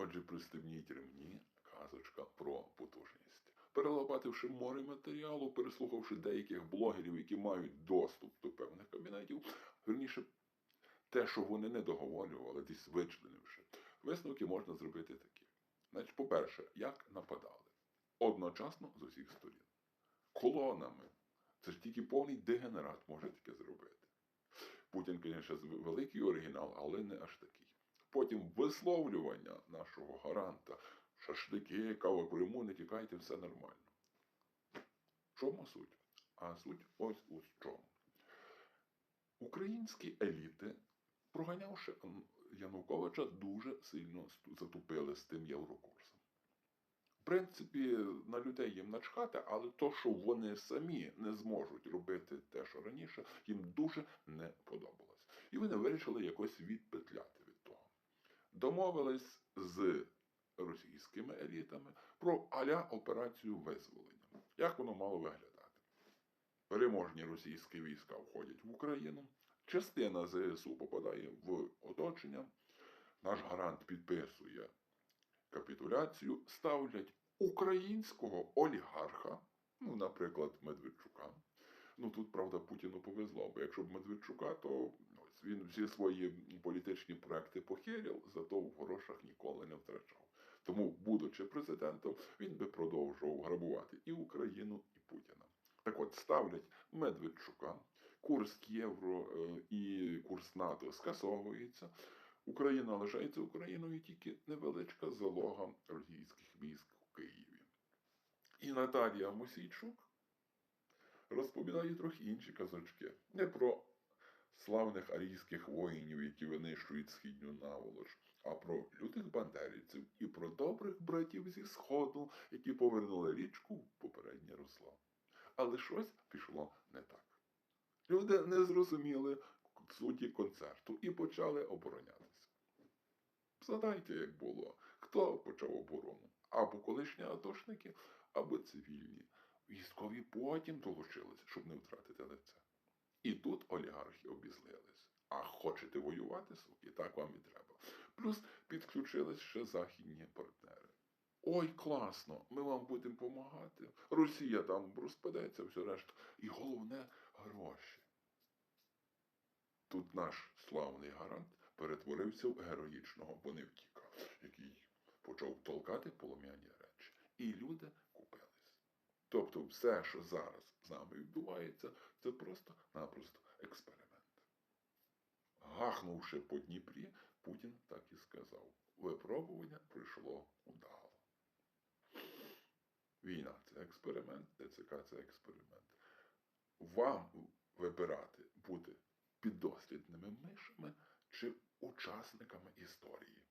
Отже, ремні, казочка про потужність. Перелопативши море матеріалу, переслухавши деяких блогерів, які мають доступ до певних кабінетів, верніше, те, що вони не договорювали, десь вичленивши, висновки можна зробити такі. Значить, по-перше, як нападали? Одночасно з усіх сторін. Колонами. Це ж тільки повний дегенерат може таке зробити. Путін, звісно, великий оригінал, але не аж такий. Потім висловлювання нашого гаранта. Шашлики, кава Криму, не тікайте, все нормально. В чому суть? А суть ось у чому. Українські еліти, проганявши Януковича, дуже сильно затупили з тим єврокурсом. В принципі, на людей їм начхати, але то, що вони самі не зможуть робити те, що раніше, їм дуже не подобалось. І вони вирішили якось відпетляти. Домовились з російськими елітами про аля операцію визволення. Як воно мало виглядати? Переможні російські війська входять в Україну, частина ЗСУ попадає в оточення, наш гарант підписує капітуляцію, ставлять українського олігарха, ну, наприклад, Медведчука. Ну тут, правда, Путіну повезло, бо якщо б Медведчука, то він всі свої політичні проекти похерів, зато в грошах ніколи не втрачав. Тому, будучи президентом, він би продовжував грабувати і Україну, і Путіна. Так от ставлять Медведчука, курс євро е, і курс НАТО скасовується. Україна лишається Україною тільки невеличка залога російських військ у Києві. І Наталія Мосійчук розповідає трохи інші казочки. Не про славних арійських воїнів, які винищують східню наволоч, а про лютих бандерівців і про добрих братів зі Сходу, які повернули річку в попереднє русло. Але щось пішло не так. Люди не зрозуміли суті концерту і почали оборонятися. Згадайте, як було, хто почав оборону? Або колишні атошники, або цивільні. Військові потім долучились, щоб не втратити лице. І тут олігархи обізлились. А хочете воювати, суки, так вам і треба. Плюс підключились ще західні партнери. Ой, класно, ми вам будемо допомагати. Росія там розпадеться, все решта. І головне гроші. Тут наш славний гарант перетворився в героїчного боневтіка, який почав толкати полум'яні речі. І люди купились. Тобто все, що зараз з нами відбувається, це просто-напросто експеримент. Гахнувши по Дніпрі, Путін так і сказав: випробування пройшло удало. Війна це експеримент, ТЦК це експеримент. Вам вибирати бути піддослідними мишами чи учасниками історії.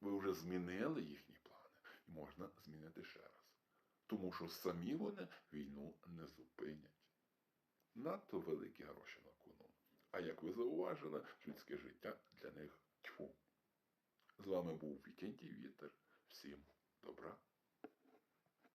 Ви вже змінили їхні плани і можна змінити ще раз. Тому що самі вони війну. Надто великі гроші на кону. А як ви зауважили, людське життя для них тьфу. З вами був Вікентій Вітер. Всім добра.